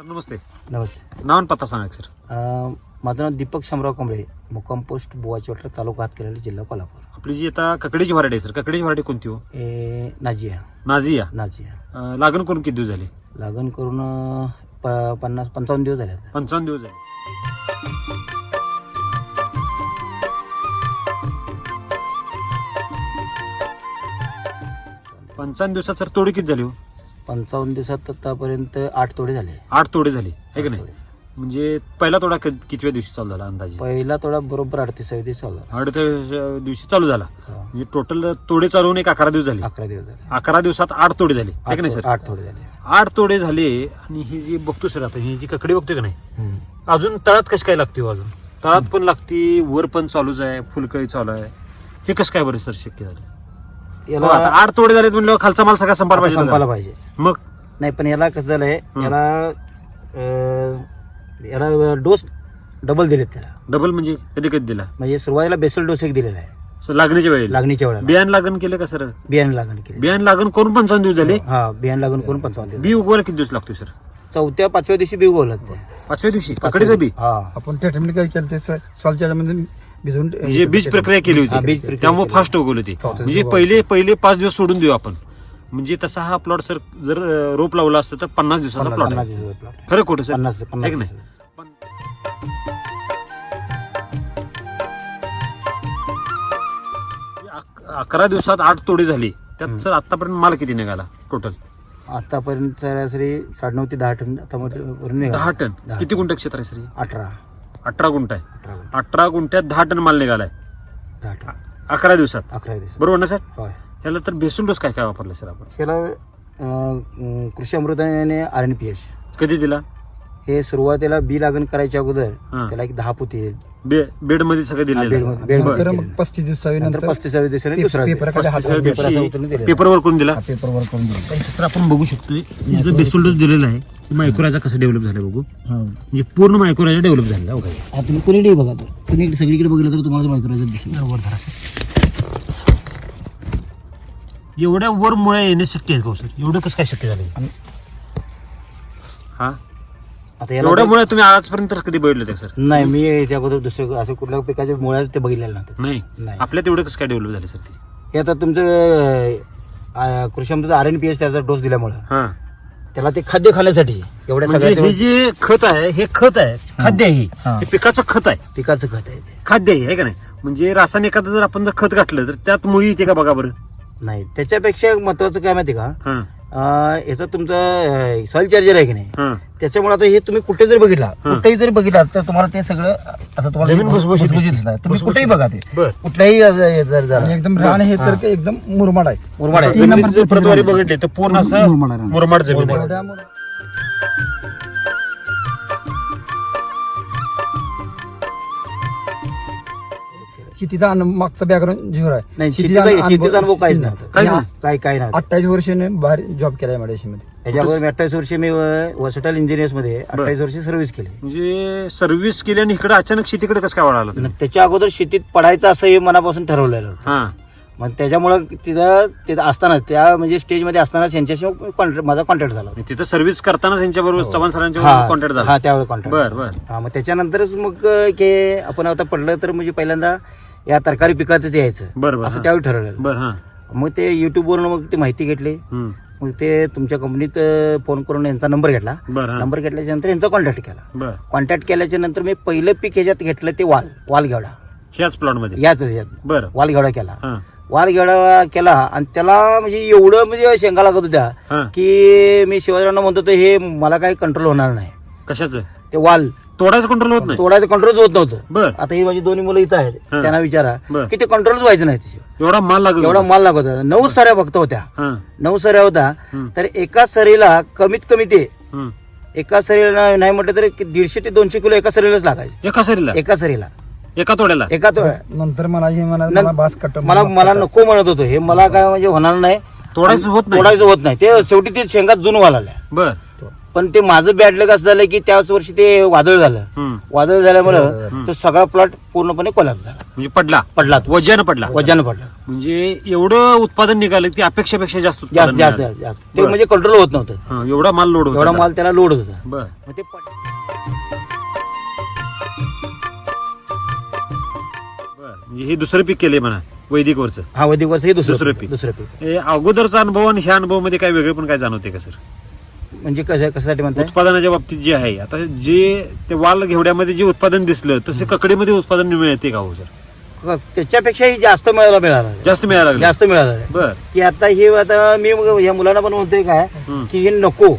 Sir नमस्ते. नमस्ते. नाव आणि पत्ता सांगा सर. अं, माझं नाव दीपक शामराव कांबळे मुक्काम पोस्ट बुवाची वाटर तालुका हातकर्ली जिल्हा कोल्हापूर. आपली जी आता ककडेची व्हरायटी आहे सर. ककडेची व्हरायटी कोणती हो? ए नाजिया. नाझिया नाजिया. अं, लागण करून किती दिवस झाले? लागण करून अं, प पन्नास पंचावन्न दिवस झाले आता. पंचावन्न दिवस झाले. पंचावन्न दिवसात सर तोडे किती झाली हो? पंचावन्न दिवसात आतापर्यंत आठ तोडे झाले. आठ तोडे झाले आहे की नाही? तोडे. म्हणजे पहिला तोडा क- कितव्या दिवशी चालू झाला अंदाजे? पहिला तोडा बरोबर अडतीसावी दिवस चालला अडत्या दिवशी चालू झाला. हा. म्हणजे टोटल तोडे चालवून एक अकरा दिवस झाले. अकरा दिवस झाले. अकरा दिवसात आठ तोडे झाले आहे की नाही सर? आठ तोडे झाले. आठ तोडे झाले आणि ही जी बघतो सर आता ही जी ककडी बघतोय का नाही? हम्म. अजून तळात कशी काय लागते हो अजून? तळात पण लागती वर पण चालूच आहे फुलकळी चालू आहे. हे कसं काय बरं सर शक्य झालं? हो, आता आठ तोडे झालेत म्हणल्यावर खालचा माल सगळा संपार पाहिजे संपायला होता. पाहिजे. मग? नाही पण याला कसं झालंय हं. याला अं, याला डोस डबल दिलेत त्याला. डबल म्हणजे कधी कधी दिला? म्हणजे सुरुवातीला बेसल डोस एक दिलेला आहे. लागणीच्या वेळेला? लागणीच्या वेळेला. बियाण लागण केलं का सर? बियाणे लागण केली. बियाण लागण करून पंचावन्न दिवस झाले? हा बियाणे लागून करून पंचावन्न दिवस बी उगवायला किती दिवस लागतो सर? चौथ्या पाचव्या दिवशी बी उगवलं ते. पाचव्या दिवशी? ककडीचं बी? हा. आपण ट्रीटमेंट काय केलं ते सॉलच्या भिजवून म्हणजे बीज प्रक्रिया केली हा, बीज होती प्रक्रिया त्यामुळे केली. फास्ट उगवलं ते चौथ्या म्हणजे पहिले पहिले पाच दिवस सोडून देऊ आपण. म्हणजे तसा हा प्लॉट सर जर अं, रोप लावला असतं तर पन्नास दिवसाचा प्लॉट पन्नास आहे. दिवसाचा plot. खरं खोटं सर? पन्नास नाही? दिवसाचा. पण- अक- अकरा दिवसात आठ तोडे झाली. त्यात सर आतापर्यंत माल किती निघाला टोटल आतापर्यंत सरासरी साडेनऊ ते दहा टन निघाला. दहा टन. किती गुंठ क्षेत्र आहे सर हे? अठरा. अठरा गुंठ आहे. अठरा गुंठ. अठरा गुंठ्यात दहा टन माल निघालाय. दहा टन. अकरा दिवसात. अकरा दिवस बरोबर ना सर? होय. याला तर बेसून डोस काय काय वापरला सर आपण? अं, अं, कृषी अमृताने आर एन पी एच कधी दिला? हे सुरुवातीला बी लागण करायच्या अगोदर हा. त्याला एक दहा पुती बे बेडमध्ये सगळं दिलेलं बेड आहे. मध्ये- बेड बरं. मध्ये नंतर केलं. मग पस्तीस दिवसावी नंतर नंतर पस्तीसाव्या दिवसाने पे- दुसरा पेपर हात- पेपर. पेपरवर करून दिला? पेपरवर करून दिली. सर आपण बघू शकतो बेसूल डोस दिलेला आहे. मायक्रोराजा कसं डेव्हलप झालं बघू? म्हणजे पूर्ण मायक्रोराजा डेव्हलप झाला हो काय आता तुम्ही कोणीकडे बघा तो. तुम्ही सगळीकडे बघितलं तर तुम्हाला मायक्रोरायझर दिसेल. एवढ्या वर मुळे येणे शक्य आहे का हो सर? एवढं कसं काय शक्य झालं? हा? आता याला एवढ्या मुळे तुम्ही आजपर्यंत तर कधी बघितलं ते सर? नाही मी त्या अगोदर दुसरं असं कुठल्या पिकाच्या मुळ्याच ते बघितलेलं नव्हतं. नाही. नाही. आपल्यात एवढं कसं काय डेव्हलप झालं सर ते? हे आता तुमचं अं, Krushi Amrut R N P H त्याचा डोस दिल्यामुळं. हा. त्याला ते खाद्य खाण्यासाठी एवढ्या म्हणजे सगळ्या हे जे खत आहे हे खत आहे खाद्य आहे हे. हा. हे पिकाचं खत आहे. पिकाचं खत आहे ते. खाद्य आहे है का नाही? म्हणजे रासायनिकाचं जर आपण जर खत घातलं तर त्यात मुळी येते का बघा बरं? नाही त्याच्यापेक्षा महत्वाचं काय माहिती का? हा. याचं तुमचं सॉइल चार्जर आहे की नाही? हा. त्याच्यामुळे आता हे तुम्ही कुठे जरी बघितला. कुठेही जरी बघितला तर तुम्हाला ते सगळं असं तुम्हाला. दिसणार. तुम्ही. कुठेही बघा ते. कुठल्याही एकदम रान हे तर एकदम मुरमाड आहे. मुरमाड आहे. बघितले तर पूर्ण असं मुरमाड आहे. मुरमाड जमीन शेतीचा अनु- मागचा बॅकग्राऊंड झिरो आहे. नाही शेतीचा शेतीचा शेतीचा अनुभव काहीच नाही. काय काय नाही. अठ्ठावीस वर्षाने बाहेर जॉब केलायमध्ये त्याच्या अगोदर मी अठ्ठावीस वर्षी मी वर्सटाईल इंजिनियर्समध्ये अठ्ठावीस वर्षी सर्व्हिस केली. म्हणजे सर्व्हिस केली आणि इकडे अचानक शेतीकडे कसं काय वळाला तुम्ही? आणि त्याच्या अगोदर शेतीत पडायचं असं हे मनापासून ठरवलेलं होतं. हा. मग त्याच्यामुळं तिथं तिथं असताना त्या म्हणजे स्टेजमध्ये असताना त्यांच्याशी माझा कॉन्टॅक्ट झाला होता. तिथं सर्व्हिस करताना त्यांच्या बरोबर चव्हाण सरांच्या हा कॉन्टॅक्ट हा झाला त्यावेळेस कॉन्टॅक्ट बर बर. हा मग त्याच्यानंतरच मग अं, की आपण आता पडलं तर म्हणजे पहिल्यांदा या तरकारी पिकातच यायचं. बर असं. त्यावेळी ठरवलेलं बर हा. मग ते युट्यूबवरून मग ती माहिती घेतली. हम्म. मग ते तुमच्या कंपनीत अं, फोन करून यांचा नंबर घेतला. बर हा. नंबर घेतल्याच्या नंतर यांचा कॉन्टॅक्ट केला. बर. कॉन्टॅक्ट केल्याच्यानंतर मी पहिलं पीक ह्याच्यात घेतलं ते वाल वाल घेवडा. ह्याच प्लॉटमध्ये? याच ह्याच्यात. बर. वाल घेवडा केला. हा. वाल घेवडा केला आणि त्याला म्हणजे एवढं म्हणजे शेंगा लागत होत्या हा. की मी शिवाजीरावांना म्हणतो होतो, हे मला काही कंट्रोल होणार नाही. कशाचं? ते वाल. तोडायचं कंट्रोल होत नाही? तोडायचं कंट्रोलच होत नव्हतं. बर. आता ही माझी दोन्ही मुलं इथं आहेत. हा. त्यांना विचारा. बर. की ते कंट्रोलच व्हायचं नाही एवढा माल लागत एवढा होता. माल लागत होता. नऊ सऱ्या फक्त होत्या. हा. नऊ सऱ्या होत्या. हम्म. तर एका सरीला कमीत कमी ते हम्म. एका सरीला नाही म्हटलं तर दीडशे ते दोनशे किलो एका सरीलाच लागायचे. एका सरीला? एका सरीला. एका तोड्याला? एका तो नंतर मला हे म्हणा नं- मला बास कट मला मला नको म्हणत होतो. हे मला काय म्हणजे होणार नाही. तोडायचं होत नाही. तोडायचं होत नाही. ते शेवटी ते शेंगात जुन व्हायला लागल्या. बर. पण ते माझं बॅड लक असं झालं की त्याच वर्षी ते वादळ झालं. हम्म. वादळ झाल्यामुळं. तो सगळा प्लॉट पूर्णपणे कोलॅप्स झाला. म्हणजे पडला. पडला तो. वजन पडला. वजन पडला. म्हणजे एवढं उत्पादन निघालं की अपेक्षापेक्षा जास्त जास्त उत्पादन जास्त. ते बरं. म्हणजे कंट्रोल होत नव्हतं. हा, एवढा माल लोड होता एवढा माल त्याला लोड होता. बर. मग ते पड- बर. म्हणजे हे दुसरं पीक केलंय म्हणा वैदिक वरचं. हा वैदिक वर्ष हे दुसरं दुसरं पीक. दुसरं पीक. हे अगोदरचा अनुभव आणि ह्या अनुभवमध्ये काय वेगळे पण काय जाणवते का सर? म्हणजे कसं कशासाठी म्हणताय? उत्पादनाच्या बाबतीत जे आहे आता जे ते वाल घेवड्यामध्ये जे उत्पादन दिसलं तसे ककडीमध्ये उत्पादन मिळते का हो सर? क- त्याच्यापेक्षाही जास्त मिळायला मिळाला. जास्त मिळायला लागलं. जास्त मिळाला. बर. की आता हे आता मी मग या मुलांना पण म्हणतोय काय हम्म. की हे नको.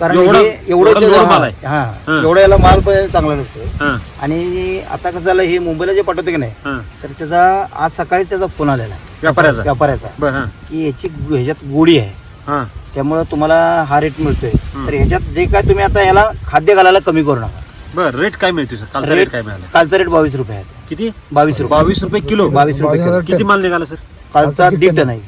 कारण एवढं- हे एवढं लोड माल आहे. हा. हा. एवढं याला माल पण चांगला नसतो हा. आणि आता कसं झालं हे मुंबईला जे पाठवते की नाही हा. तर त्याचा आज सकाळीच त्याचा फोन आलेला आहे. व्यापाऱ्याचा? व्यापाऱ्याचा. बर हा. की याची ह्याच्यात गोडी आहे. हा. त्यामुळे तुम्हाला हा रेट मिळतोय. तर ह्याच्यात जे काय तुम्ही आता याला खाद्य घालायला कमी करू नका. बर रेट काय मिळते सर कालचा रेट काय मिळाला? कालचा रेट बावीस रुपये आहे. किती? बावीस रुपये. बावीस रुपये किलो. बावीस रुपये किलो. किती माल निघाला सर कालचा दीड टन आहे.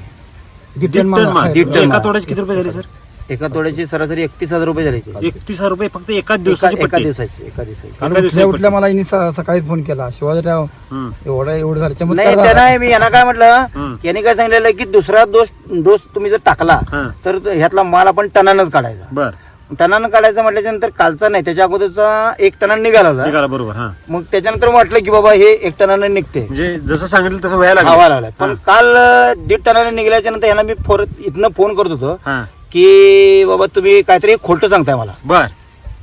दीड टन माल. दीड टन एका माल. तोड्याचे किती रुपये झाले सर एका तोड्याची सरासरी एकतीस हजार रुपये झाली ती. एकतीस हजार रुपये फक्त एकाच एका दिवसाची एका पट्टी दिवसाची एका दिवसाची काल एका दिवसाची उठल्या उठल्या पट्टी. मला यांनी स- सकाळी फोन केला शिवाजीराव हम्म. एवढं एवढं झालं नाही त्यांना. मी यांना काय म्हटलं. यांनी काय सांगितलेलं की दुसरा डोस डोस तुम्ही जर टाकला हा. तर ह्यातला माल आपण टनानच काढायचा बर टनानं काढायचा म्हटल्याच्या नंतर कालचा नाही त्याच्या अगोदरचा एक टनानं निघाला होता. निघाला बरोबर हा मग त्याच्यानंतर वाटलं की बाबा हे एक टनानं निघते म्हणजे जसं सांगितलं तसं व्हायला हवा पण काल अं, दीड टनानं निघाल्याच्या नंतर यांना मी फोर इथनं फोन करत होतो हा की बाबा तुम्ही काहीतरी खोटं सांगताय मला. बर.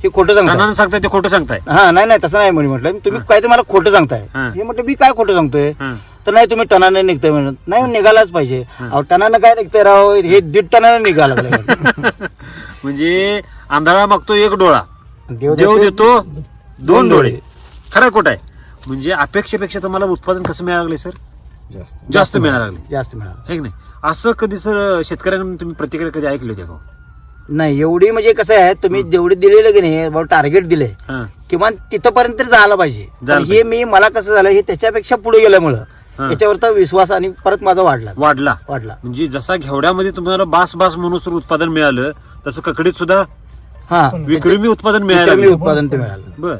हे खोटं सांगताय. सांगताय ते खोटं सांगताय. हा नाही नाही तसं नाही म्हणे म्हटलं. तुम्ही काहीतरी मला खोटं सांगताय. हा. म्हटलं मी काय खोटं सांगतोय? हा. तर नाही तुम्ही टनाने निघतोय म्हणत नाही निघालाच पाहिजे. अहो टनानं काय निघतंय राव? हे दीड टनाने लागलं म्हणजे आंधळा मागतो एक डोळा. देव देतो. दोन डोळे. खरं खोट आहे? म्हणजे अपेक्षेपेक्षा तुम्हाला उत्पादन कसं मिळायला लागले सर? जास्त. जास्त मिळायला लागले जास्त मिळाला. नाही? असं कधी सर शेतकऱ्यांकडून तुम्ही प्रतिक्रिया कधी ऐकली होती का? नाही एवढी म्हणजे कसं आहे तुम्ही जेवढे दिलेलं की नाही टार्गेट दिले हा. किमान तिथपर्यंत तरी जायला पाहिजे. पण हे मी मला कसं झालं हे त्याच्यापेक्षा पुढे गेल्यामुळं हा. याच्यावरचा विश्वास आणि परत माझा वाढला. वाढला. वाढला. म्हणजे जसा घेवड्यामध्ये तुम्हाला बास बास म्हणून उत्पादन मिळालं तसं ककडीत सुद्धा हा. विक्रमी उत्पादन कमी लागलं. उत्पादन ते मिळालं. बर.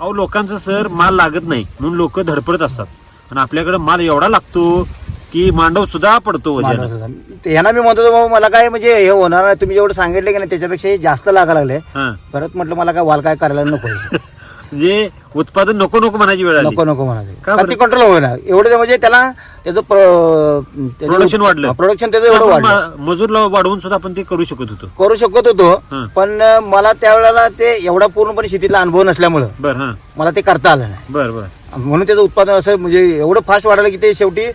अहो लोकांचं सर माल लागत नाही म्हणून लोक धडपडत असतात. आणि आपल्याकडे माल एवढा लागतो की मांडव सुद्धा पडतो वजन यांना मी म्हणतो बाबा मला काय म्हणजे हे होणार नाही तुम्ही जेवढं सांगितलं की नाही त्याच्यापेक्षा हे जास्त लागा लागले. हा. परत म्हटलं मला काय वाल काय करायला नको म्हणजे उत्पादन नको नको म्हणायची वेळ आली. नको नको का बरं? ते कंट्रोल होईना. एवढं म्हणजे त्याला त्याचं Production वाढलं. प्रोडक्शन त्याचं एवढं आपण वाढलं. मा- मजूर लाव- वाढवून सुद्धा आपण ते करू शकत होतो. करू शकत होतो हं. पण मला त्यावेळेला ते एवढा पूर्णपणे शेतीतला अनुभव नसल्यामुळं बर हा. मला ते करता आलं नाही. बर बर. म्हणून त्याचं उत्पादन असं म्हणजे एवढं फास्ट वाढायला की ते शेवटी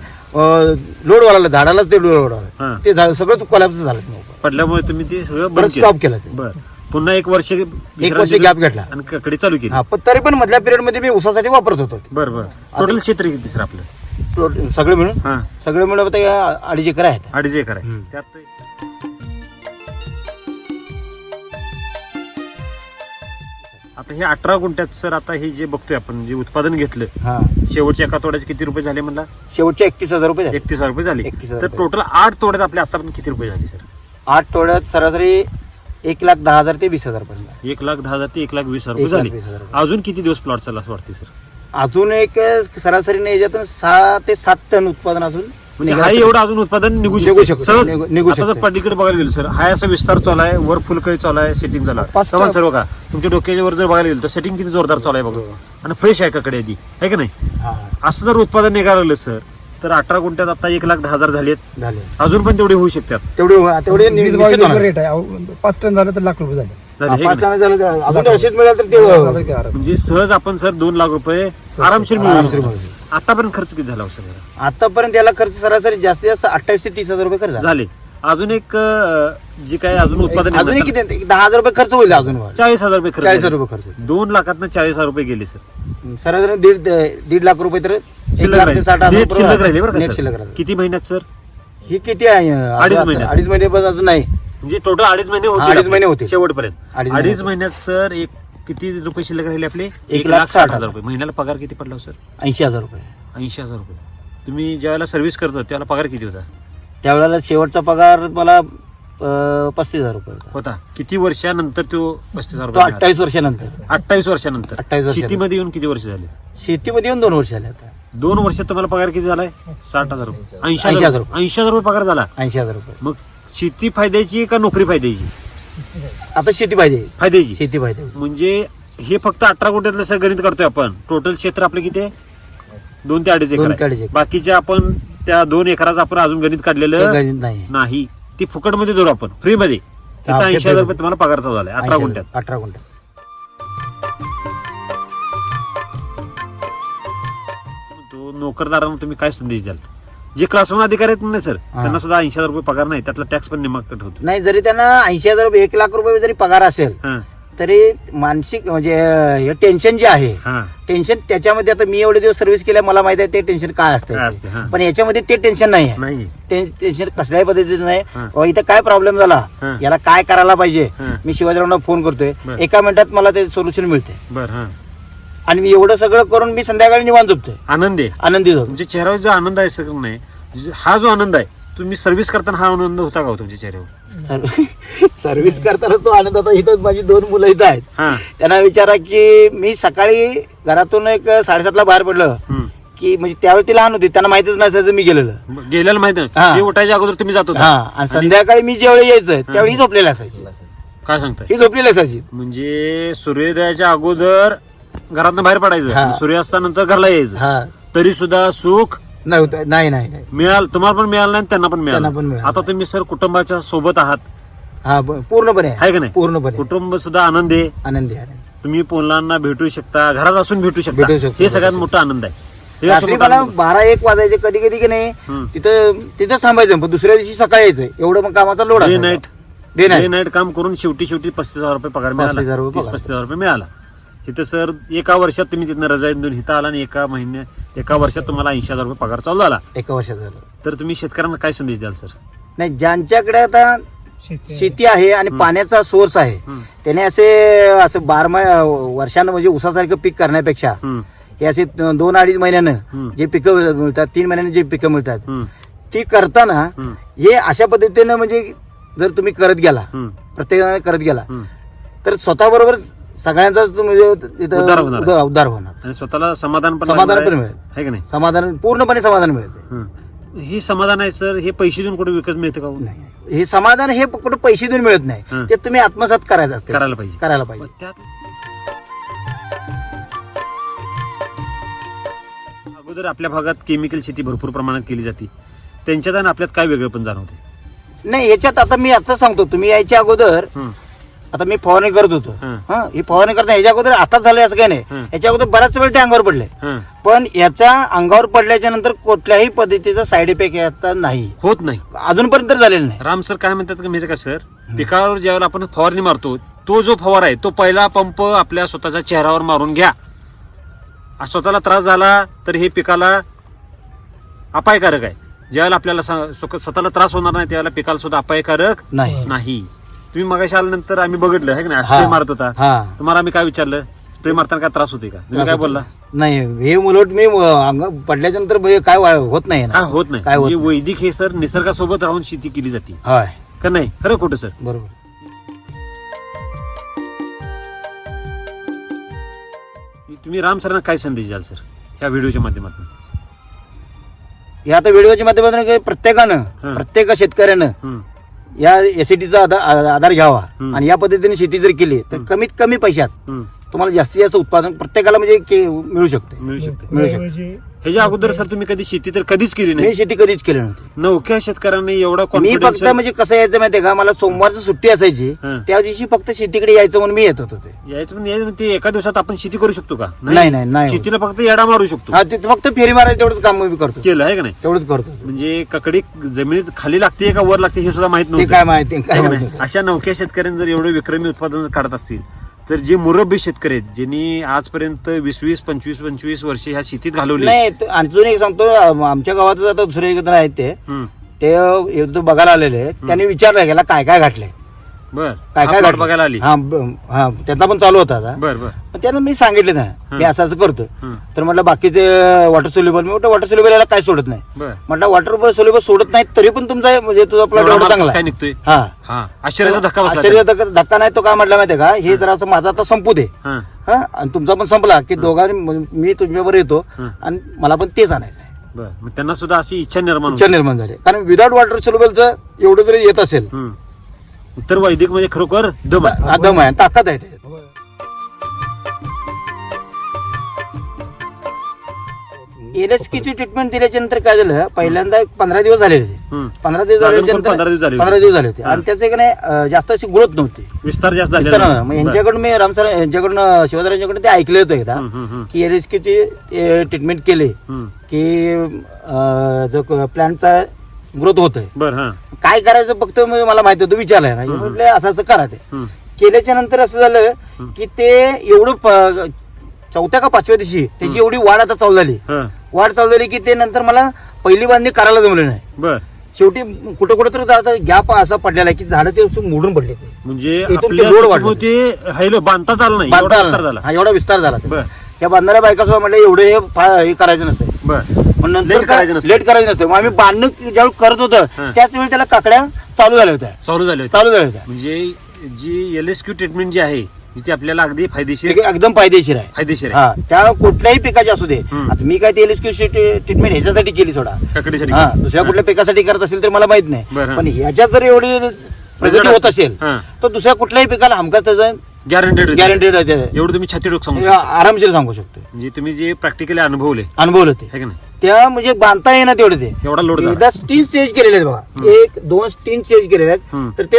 लोड वाढायला झाडालाच ते लोड हं. वाढायला ते झालं सगळंच कोलॅप्स झालं. पडल्यामुळे तुम्ही ते सगळं बंद परत केलं. स्टॉप केलं ते. बर. पुन्हा एक वर्ष एक वर्ष गॅप घेतला. आणि ककडे चालू केली. हा पण तरी पण मधल्या पिरियडमध्ये मी उसासाठी वापरत होतो. बर बर. टोटल क्षेत्र किती सर आपलं? प्लॉट- सगळे मिळून? हा. सगळे मिळून आता या अडीच एकर आहेत. अडीच एकर आहे. हम्म. त्यात आता हे अठरा गुंठ्यात सर आता हे जे बघतोय आपण जे उत्पादन घेतलं हा. शेवटच्या एका तोड्याचे किती रुपये झाले म्हणला? शेवटचे एकतीस हजार रुपये झाले. एकतीस हजार रुपये झाले. 31,000 तर टोटल आठ तोड्यात आपल्या आतापर्यंत किती रुपये झाले सर? आठ टोळ्यात सरासरी एक लाख दहा हजार ते वीस हजार पर्यंत एक लाख दहा हजार ते एक लाख वीस हजार एक रुपये लाख झाले. वीस हजार रुपये. अजून किती दिवस प्लॉट चालला असं वाटते सर अजून एक सरासरीने याच्यातून सहा ते सात टन उत्पादन अजून म्हणजे निघालं हा असेल. एवढं अजून उत्पादन निघू निघू शकतो. शकतं, सहज निघू- निघू आता जर शकतं. पलीकडे बघायला गेलो सर हा असा विस्तार चालू आहे वर फुलकळी चालू आहे सेटिंग चालू आहे. पाच समान टप- सर्व का तुमच्या डोक्याच्या वर जर बघायला गेलो तर सेटिंग किती जोरदार चालू आहे बघा. आणि फ्रेश आहे काकडे आधी आहे का नाही? हा, असं जर उत्पादन निघालं सर तर अठरा गुंठ्यात आता एक लाख दहा हजार झालेत झाले अजून पण तेवढे होऊ शकतात तेवढे तेवढे नि- वीस निश्चित बावीस होणार. रुपये रेट आहे अहो, पाच टन झालं तर लाख रुपये झाले झाले, हा, है पाच का नाही? टन झालं तर अजून असेच मिळालं तर ते झालं की आराम. म्हणजे सहज आपण सर दोन लाख रुपये आरामशीर मिळू आरामशीर शकतो. मिळू शकतो. आतापर्यंत खर्च किती झाला हो सर आतापर्यंत याला खर्च सरासरी जास्तीत जास्त अठ्ठावीस ते तीस हजार रुपये खर्च झाला. झाले अजून एक अं, जे काय अजून उत्पादन अजून किती दहा हजार रुपये खर्च होईल अजून चाळीस हजार रुपये खर्च चाळीस हजार झाले. रुपये खर्च होईल. दोन लाखात चाळीस हजार रुपये गेले सर. सरासरी दीड दीड लाख रुपये तर एक शिल्लक लाख ते राहिले. साठ हजार Net शिल्लक राहिले बरं Net शिल्लक सर? राहिले. किती महिन्यात सर? ही किती आहे? अडीच आता- महिन्यात. अडीच महिने अजून नाही. म्हणजे टोटल अडीच महिने होते अडीच महिने होते. शेवटपर्यंत. अडीच अडीच महिने महिन्यात सर एक किती रुपये शिल्लक राहिले आपले? एक लाख साठ हजार. रुपये. महिन्याला पगार किती पडला हो, सर? ऐंशी हजार रुपये. ऐंशी हजार रुपये. तुम्ही ज्यावेळेला सर्व्हिस करतो त्यावेळेला पगार किती होता? त्यावेळेला शेवटचा पगार मला पस्तीस हजार रुपये होता. होता. किती वर्षानंतर तो पस्तीस हजार तो रुपये मिळाला? अठ्ठावीस वर्षानंतर. अठ्ठावीस वर्षानंतर. 28 वर्षानंतर. शेतीमध्ये येऊन किती वर्ष झाले? शेतीमध्ये येऊन दोन वर्ष आले आता. दोन वर्षात तुम्हाला पगार किती झालाय? साठ हजार रुपये. ऐंशी 80,000 हजार रुपये. ऐंशी हजार रुपये पगार झाला? ऐंशी हजार रुपये. मग शेती फायद्याची का नोकरी फायद्याची? आता शेती पाहिजे फायद्याची. शेती पाहिजे म्हणजे हे फक्त अठरा कोट्यातलं सर गणित करतोय आपण. टोटल क्षेत्र आपलं किती आहे? दोन ते अडीच दोन एकर आहे. बाकीचे आपण त्या दोन एकराचं आपण अजून गणित ते काढलेलं गणित नाही. नाही. ती फुकटमध्ये धरू आपण. फ्री मध्ये हा, ते ऐंशी हजार free रुपये तुम्हाला पगार चालू झालाय. अठरा 80,000. गुंठ्यात. अठरा गुंठ्यात. तो नोकरदारांना तुम्ही काय संदेश द्याल? जे क्लास वन अधिकारी आहेत ना सर हा. त्यांना सुद्धा ऐंशी हजार रुपये पगार नाही. त्यातला टॅक्स पण निमा कट होतो. नाही जरी त्यांना ऐंशी हजार रुपये एक लाख रुपये जरी पगार असेल हा. तरी मानसिक म्हणजे हे टेन्शन जे आहे टेन्शन त्याच्यामध्ये आता मी एवढे दिवस सर्व्हिस केल्या मला माहिती आहे ते टेन्शन काय असते, पण याच्यामध्ये ते टेन्शन नाही. आहे टेन्शन कसल्याही पद्धतीचं नाही. इथं काय प्रॉब्लेम झाला. याला काय करायला पाहिजे. मी शिवाजीरावना फोन करतोय. एका मिनिटात मला ते सोल्युशन मिळते. हा. आणि मी एवढं सगळं करून मी संध्याकाळी निवांत झोपतोय. आनंद. आनंदी झोप. तुमच्या चेहऱ्यावर जो आनंद आहे सगळं नाही. जे- हा जो आनंद आहे तुम्ही सर्व्हिस करताना हा आनंद होता का हो तुमच्या चेहऱ्यावर? सर्व्हिस करताना तो आनंद आता इथं माझी दोन मुलं इथं आहेत. हा. त्यांना विचारा की मी सकाळी घरातून एक साडेसातला बाहेर पडलं. हम्म. की म्हणजे त्यावेळी ती लहान होती. त्यांना माहितीच नसायचं मी गेलेलं. मग गेल्याला माहीत हा. नाही ते उठायच्या अगोदर तुम्ही जात हा. होता आणि संध्याकाळी मी ज्यावेळी यायचं त्यावेळी ही झोपलेली असायची. काय सांगताय? ही झोपलेली असायची. म्हणजे सूर्योदयाच्या अगोदर घरातनं बाहेर पडायचं. हा. आणि सूर्यास्तानंतर घरला यायचं. हा. तरी सुद्धा सुख नव्हतं नाही नाही नाही. मिळाल तुम्हाला पण मिळालं नाही आणि त्यांना पण त्यांना पण मिळालं. आता तुम्ही सर कुटुंबाच्या सोबत आहात. हा ब- पूर्णपणे. आहे का नाही? पूर्णपणे. कुटुंब सुद्धा आनंदी आहे. आनंदी आहे तुम्ही मुलांना भेटू शकता घरात असून भेटू शकता. भेटू शकतो, हे सगळ्यात भेटू मोठा आनंद आहे. हे रात्री मोठा मला आनंद. बारा एक वाजायचे कधी कधी की नाही हम्म. तिथं तिथं थांबायचं पण दुसऱ्या दिवशी सकाळी यायचं. एवढं मग कामाचा load day night. Day day night night काम करून शेवटी शेवटी पस्तीस हजार रुपये पगार 35,000 मिळाला. रुपये तीस पगार. पस्तीस हजार रुपये मिळाला. इथं सर एका वर्षात तुम्ही तिथनं रजा देऊन इथं आला आणि एका महिन्या एका वर्षात तुम्हाला ऐंशी हजार रुपये पगार चालू झाला. एका वर्षात झालं. तर तुम्ही शेतकऱ्यांना काय संदेश द्याल सर? नाही ज्यांच्याकडे आता शेती आहे. आणि पाण्याचा सोर्स आहे हम्म. त्याने असे असं बारमा वर्षानं म्हणजे उसासारखं पीक करण्यापेक्षा हम्म, हे असे दोन अडीच महिन्यानं. जे पिकं मिळतात तीन महिन्यानं जे पिकं मिळतात हम्म, ती करताना हम्म, हे अशा पद्धतीनं म्हणजे जर तुम्ही करत गेला हम्म, प्रत्येकाने करत गेला हम्म. तर स्वतःबरोबर सगळ्यांचाच म्हणजे तिथं उद्धार होणार आहे. उद्धार उद्धार होणार. आणि स्वतःला समाधान पण समाधान लागणार पण आहे. मिळेल. आहे का नाही? समाधान पूर्णपणे समाधान मिळते. हे. समाधान आहे सर? हे पैसे देऊन कुठे विकत मिळतं का हो? नाही हे समाधान हे कुठं पैसे देऊन मिळत नाही. ते तुम्ही आत्मसात करायचं असते. करायला पाहिजे. करायला पाहिजे. त्यात अगोदर आपल्या भागात केमिकल शेती भरपूर प्रमाणात केली जाते. त्यांच्यात आणि आपल्यात काय वेगळं पण जाणवते? नाही याच्यात आता मी आता सांगतो. तुम्ही यायच्या अगोदर आता मी फवारणी करत होतो. हं. फवारणी करताना याच्या अगोदर आताच झालंय असं काही नाही. याच्या अगोदर बऱ्याच वेळ ते अंगावर पडले. पण याच्या अंगावर पडल्याच्या नंतर कुठल्याही पद्धतीचा साईड इफेक्ट याचा नाही. होत नाही. अजूनपर्यंत झालेला नाही. राम सर काय म्हणतात का माहिती का सर? पिकावर ज्यावेळेला आपण फवारणी मारतो तो जो फवारा आहे तो पहिला पंप आपल्या स्वतःच्या चेहऱ्यावर मारून घ्या. स्वतःला त्रास झाला तर हे पिकाला अपायकारक आहे. ज्यावेळेला आपल्याला स्वतःला त्रास होणार नाही त्यावेळेला पिकाला सुद्धा अपायकारक नाही. नाही. तुम्ही मगाशी आल्यानंतर आम्ही बघितलं आहे की नाही? हा. स्प्रे मारत होता. हा. तुम्हाला आम्ही काय विचारलं? स्प्रे मारताना काय त्रास होते का? तुम्ही काय बोलला? नाही हे उलट मी अंग पडल्याच्या नंतर काय वा- होत नाही ना. काय होत नाही. काय होत म्हणजे नाही. वैदिक हे सर निसर्गासोबत राहून शेती केली जाते. होय. का नाही? खरं खोटं सर? बरोबर. तुम्ही राम सरांना काय संदेश द्याल सर? ह्या व्हिडिओच्या माध्यमातून. हे आता व्हिडिओच्या माध्यमातून प्रत्येकानं हं. प्रत्येक शेतकऱ्यानं हम्म, या एसीटीचा आधार घ्यावा. आणि या पद्धतीने शेती जर केली तर कमीत कमी पैशात तुम्हाला जास्तीत जास्त उत्पादन प्रत्येकाला म्हणजे के- मिळू शकते. मिळू शकते. मिळू शकते. ह्याच्या अगोदर सर तुम्ही कधी शेती तर कधीच केली मी नाही शेती कधीच केली नव्हती. नवख्या शेतकऱ्यांनी एवढा मी कॉन्फिडन्स फक्त म्हणजे कसं यायचं माहितीये का? मला सोमवारची सुट्टी असायची. हं. त्या दिवशी फक्त शेतीकडे यायचं म्हणून मी येत होतो ते. यायचं पण यायचं ते एका दिवसात आपण शेती करू शकतो का? नाही. नाही नाही होत. शेतीला फक्त येडा मारू शकतो. हा ते फक्त फेरी मारायचं तेवढंच काम मी करतो. केलं आहे का नाही? तेवढंच करतो. म्हणजे ककडी जमिनीत खाली लागते का वर लागते हे सुद्धा माहीत ते नव्हतं? काय माहिती काय आहे का माहिती. नाही? अशा नवख्या शेतकऱ्यांनी जर एवढं विक्रमी उत्पादन काढत असतील तर जे मुरब्बी शेतकरी आहेत ज्यांनी आजपर्यंत वीस वीस पंचवीस पंचवीस वर्षे ह्या शेतीत घालवली नाही त- अजून एक सांगतो आम- आमच्या गावातच आता दुसरे एक जण आहेत ते. हम्म, ते बघायला आलेले त्यांनी विचारलं याला काय काय घातलंय? बर. काय काय? बघायला आली. हा ब- हा त्यांचा पण चालू होता आता. बर बर. पण त्यानं मी सांगितलं ना मी असं असं करतो. हं. तर म्हटलं बाकीचे वॉटर सोल्युबल मी म्हटलं वॉटर सोल्युबल याला काय सोडत नाही. बर. म्हटलं वॉटर सोल्युबल सोडत नाही तरी पण तुमचा म्हणजे तुझा प्लॉट एवढा चांगला काय आहे. निघतोय? हा. हा. आश्चर्याचा धक्का बसला आश्चर्य धक्का धक्का नाही तो काय म्हटलं माहितीये का? हे जरा असं माझा आता संपू दे हा. हा? आणि तुमचा पण संपला की दोघांनी मी तुमच्याबरोबर येतो हं. आणि मला पण तेच आणायचं आहे. बर. मग त्यांना सुद्धा अशी इच्छा निर्माण इच्छा होती. निर्माण झाली. कारण विदाउट वॉटर सोल्युबलचं एवढं जरी येत असेल हं. तर वैदिक म्हणजे खरोखर दम आहे हा दम आहे ताकद आहे त्याच्यात एलएसकीची ट्रीटमेंट दिल्याच्या नंतर काय झालं पहिल्यांदा एक पंधरा दिवस झाले होते. पंधरा दिवस झाल्याच्या नंतर- झाले होते. पंधरा दिवस झाले होते. आणि त्याचे का नाही अं, जास्त अशी ग्रोथ नव्हती विस्तार जास्त झालेला विस्तार नाही. नव्हता. मग बर. यांच्याकडून मी रामसर यांच्याकडून शिवरायांच्याकडून ते ऐकले होते एकदा हं, हं, हं. की एलएसकीची ट्रीटमेंट केली. की अं, जो प्लांटचा ग्रोथ होतोय. बर हा. काय करायचं फक्त म्हणजे मला माहिती होतं विचारलंय ना. म्हटलं असं असं करा ते. हं. केल्याच्यानंतर असं झालं की ते एवढं प- चौथ्या का पाचव्या दिवशी त्याची एवढी वाढ आता चालू झाली. हं. वाढ चालू झाली की ते नंतर मला पहिली बांधणी करायला जमलं नाही. बर. शेवटी कुठं कुठं तर आता गॅप असा पडलेला आहे की झाडं ते मोडून पडले ते. म्हणजे इथून ते आपल्या लोड वाढलं. ते हायलो बांधता चाललं नाही बांधता एवढा विस्तार. झाला. हा एवढा विस्तार झाला. बर. या बांधणाऱ्या बायका म्हटलं एवढं हे फा- हे करायचं नसतं बर. पण नंतर करायचं नसतं. लेट करायचं नसतं मग आम्ही बांधणं ज्यावेळी करत होतं हा. त्याच वेळी त्याला काकड्या चालू झाल्या होत्या चालू झाले होते. चालू झाल्या होत्या म्हणजे G L S Q treatment जी आहे ती आपल्याला अगदी फायदेशीर ते एकदम फायदेशीर आहे फायदेशीर आहे हा त्या कुठल्याही पिकाचे असू दे हम्म. आता मी काय ते एलएसक्यू ट्रीटमेंट ह्याच्यासाठी केली सोडा काकडीसाठी हा दुसऱ्या कुठल्या पिकासाठी करत असेल तर मला माहीत नाही बरं. पण ह्याच्यात जर एवढी प्रगती होत असेल हा. तर दुसऱ्या कुठल्याही पिकाला हमखास त्याचं गॅरंटेड गॅरंटेड एवढं तुम्ही छाती डोक सांगू शकता. आरामशीर सांगू शकतो. म्हणजे तुम्ही जे प्रॅक्टिकली अनुभवले. अनुभवलं ते. है की नाही? त्या म्हणजे बांधता येणार तेवढे ते. एवढा लोड झाला. एकदा तीन स्टेज केलेले आहेत बघा. एक दोन तीन स्टेज केलेले हम्म. आहेत तर ते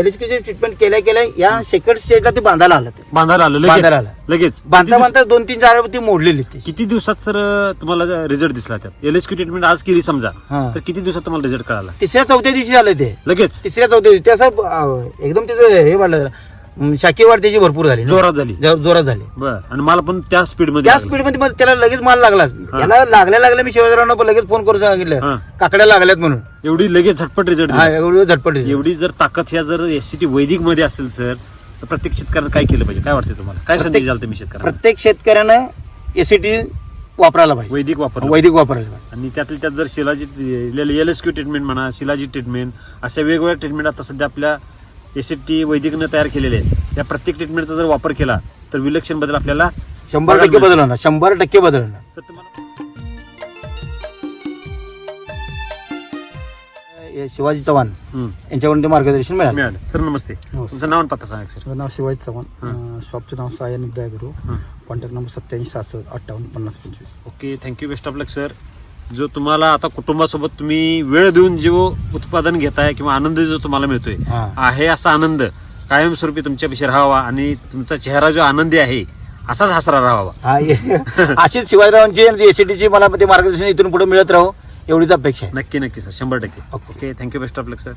एलएसक्यूचे ट्रीटमेंट केल्या केल्या या सेकंड स्टेजला ते बांधायला आलं ते. बांधायला आलं बांधायला लगेच आलं. लगेच. बांधता किती दिवस- बांधता दोन तीन चार ती मोडलेली ती. किती दिवसात सर तुम्हाला रिझल्ट दिसला त्यात? एल एस क्यू ट्रीटमेंट आज केली समजा. हा. तर किती दिवसात तुम्हाला रिझल्ट कळाला? तिसऱ्या चौथ्या दिवशी झालं ते. लगेच. तिसऱ्या चौथ्या दिवशी. ते असं अं, एकदम त्याचं हे वाढलं वाढ त्याची भरपूर झाली जोरात झाली. जो- जोरात झाली. बर. आणि मला पण त्या स्पीडमध्ये त्या लागला. स्पीडमध्ये मला त्याला लगेच माल लागला. याला लागल्या लागल्या मी शिवाजीरावांना पण लगेच फोन करून हा. सांगितलं काकड्या लागल्यात म्हणून. एवढी लगेच झटपट रिझल्ट हा एवढं झटपट. एवढी जर ताकद ह्या जर एस सी टी वैदिकमध्ये असेल सर तर प्रत्येक शेतकऱ्यानं काय केलं पाहिजे? काय वाटतं तुम्हाला? काय संदेश द्याल तुम्ही शेतकऱ्यांना? प्रत्येक शेतकऱ्यानं एसीटी वापरायला पाहिजे. वैदिक वापर वैदिक वापरायला पाहिजे. आणि त्यातल्या त्यात जर Shilaji L S Q treatment म्हणा शिलाजी ट्रीटमेंट अशा वेगवेगळ्या ट्रीटमेंट आता सध्या आपल्या एस टी वैदिकनं तयार केलेले आहेत. या प्रत्येक ट्रीटमेंटचा जर वापर केला तर विलक्षण बदल आपल्याला शंभर टक्के मिळेल. बदल होणार. शंभर टक्के बदल होणार. तर तुम्हाला हे शिवाजी चव्हाण. यांच्याकडून ते मार्गदर्शन मिळालं. मिळालं. सर नमस्ते. नमस्ते. तुमचं नाव आणि पत्ता सांगा सर. माझं नाव शिवाजी चव्हाण. अं, शॉपचं नाव साया निद्या गुरु हं. कॉन्टॅक्ट नंबर सत्याऐंशी सहासष्ट अठ्ठावन्न पन्नास पंचवीस. Okay thank you best of luck sir जो तुम्हाला आता कुटुंबासोबत तुम्ही वेळ देऊन जो उत्पादन घेताय किंवा आनंद जो तुम्हाला मिळतोय. आहे असा आनंद कायमस्वरूपी तुमच्यापेक्षा राहावा आणि तुमचा चेहरा जो आनंदी आहे असाच हसरा राहावा. अशीच शिवाजीरावांची एसीटीची मला मार्गदर्शन इथून पुढे मिळत राहो एवढीच अपेक्षा आहे. नक्की नक्की सर. शंभर टक्के. Okay. Okay thank you best of luck sir